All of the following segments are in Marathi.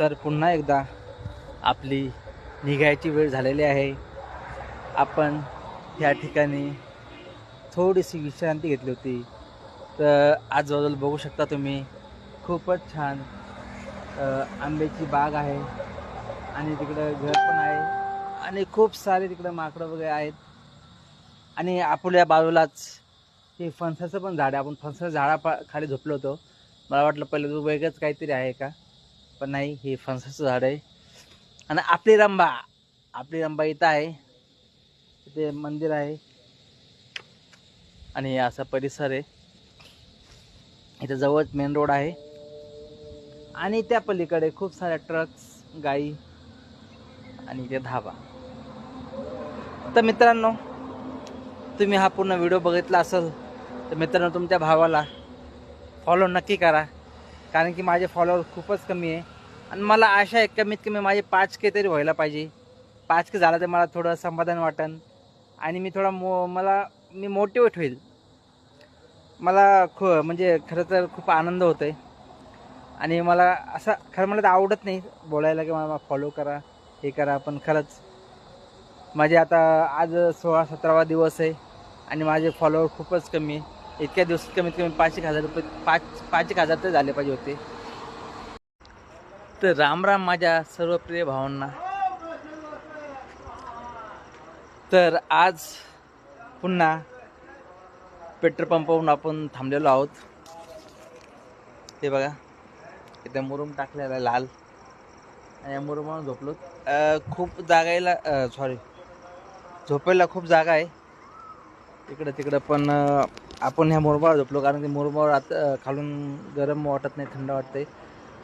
तर पुन्हा एकदा आपली निघायची वेळ झालेली आहे. आपण या ठिकाणी थोडीशी विश्रांती घेतली होती. तर आजूबाजूला बघू शकता तुम्ही खूपच छान आंब्याची बाग आहे आणि तिकडं घर पण आहे आणि खूप सारे तिकडं माकडं वगैरे आहेत. आणि आपल्या बाजूलाच हे फणसाचं पण झाड आहे. आपण फणसाच्या झाडा पा खाली झोपलो होतो. मला वाटलं पहिलं तू वेगळंच काहीतरी आहे का? पण नाही हे फणसाचं झाड आहे. आणि आपली रंबा आपली रंबा इथं आहे. इथे मंदिर आहे. आणि असा परिसर आहे. इथं जवळच मेन रोड आहे. आणि त्या पलीकडे खूप साऱ्या ट्रक्स गाई आणि इथे धाबा. तर मित्रांनो तुम्ही हा पूर्ण व्हिडिओ बघितला असेल तर मित्रांनो तुमच्या भावाला फॉलो नक्की करा. कारण की माझे फॉलोअर खूपच कमी आहे. आणि मला आशा आहे कमीत कमी माझे पाच के तरी व्हायला पाहिजे. पाच के झाला तर मला थोडं समाधान वाटेल आणि मी थोडा मो मला मी मोटिवेट होईल. मला ख म्हणजे खरं तर खूप आनंद होतो आहे आणि मला असं खरं मला तर आवडत नाही बोलायला की मला फॉलो करा हे करा पण खरंच माझे आता आज सोळा सतरावा दिवस आहे. आणि माझे फॉलोअर खूपच कमी आहे. इतक्या दिवसात कमीत कमी पाच एक हजार रुपये पाच पाच एक हजार तर झाले पाहिजे होते. तर राम राम माझ्या सर्व प्रिय भावांना. तर आज पुन्हा पेट्रोल पंपावरून आपण थांबलेलो आहोत. ते बघा इथे मुरुम टाकलेला लाल. आणि या मुरुमावर झोपलो. खूप जागायला सॉरी झोपायला खूप जागा आहे. इकडं तिकडं पण आपण ह्या मुरमावर झोपलो कारण की मुरमावर आता खालून गरम वाटत नाही थंड वाटते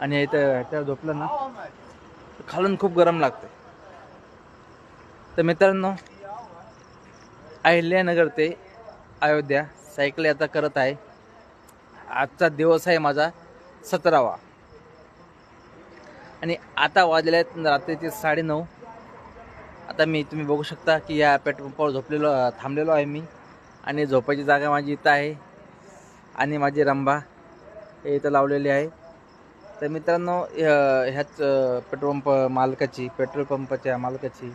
आणि इथं ह्याच्यावर झोपलं ना खालून खूप गरम लागते तर मित्रांनो अहिल्यानगर ते अयोध्या सायकल यात्रा करत आहे. आजचा दिवस आहे माझा सतरावा. आणि आता वाजले आहेत रात्रीचे साडेनऊ. आता मी तुम्ही बघू शकता की या पेट्रोल पंपावर झोपलेलो थांबलेलो आहे मी. आणि झोपायची जागा माझी इथं आहे. आणि माझी रंबा हे इथं लावलेली आहे. तर मित्रांनो ह्याच पेट्रोल पंप मालकाची पेट्रोल पंपाच्या मालकाची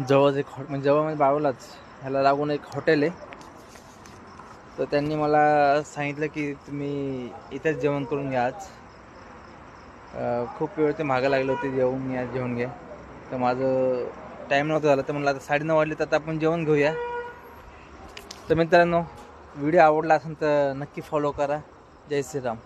जवळच एक हॉ म्हणजे जवळ म्हणजे बावलाच ह्याला लागून एक हॉटेल आहे. तर त्यांनी मला सांगितलं की तुम्ही इथेच जेवण करून घ्या आज. खूप वेळ ते मागं लागले होते जेवून घ्या जेवण घ्या. तर माझं टाईम नव्हता झाला तर म्हणलं आता साडेनऊ वाजले तर आता आपण जेवण घेऊया. तर मित्रांनो व्हिडिओ आवडला असेल तर नक्की फॉलो करा. जय श्रीराम.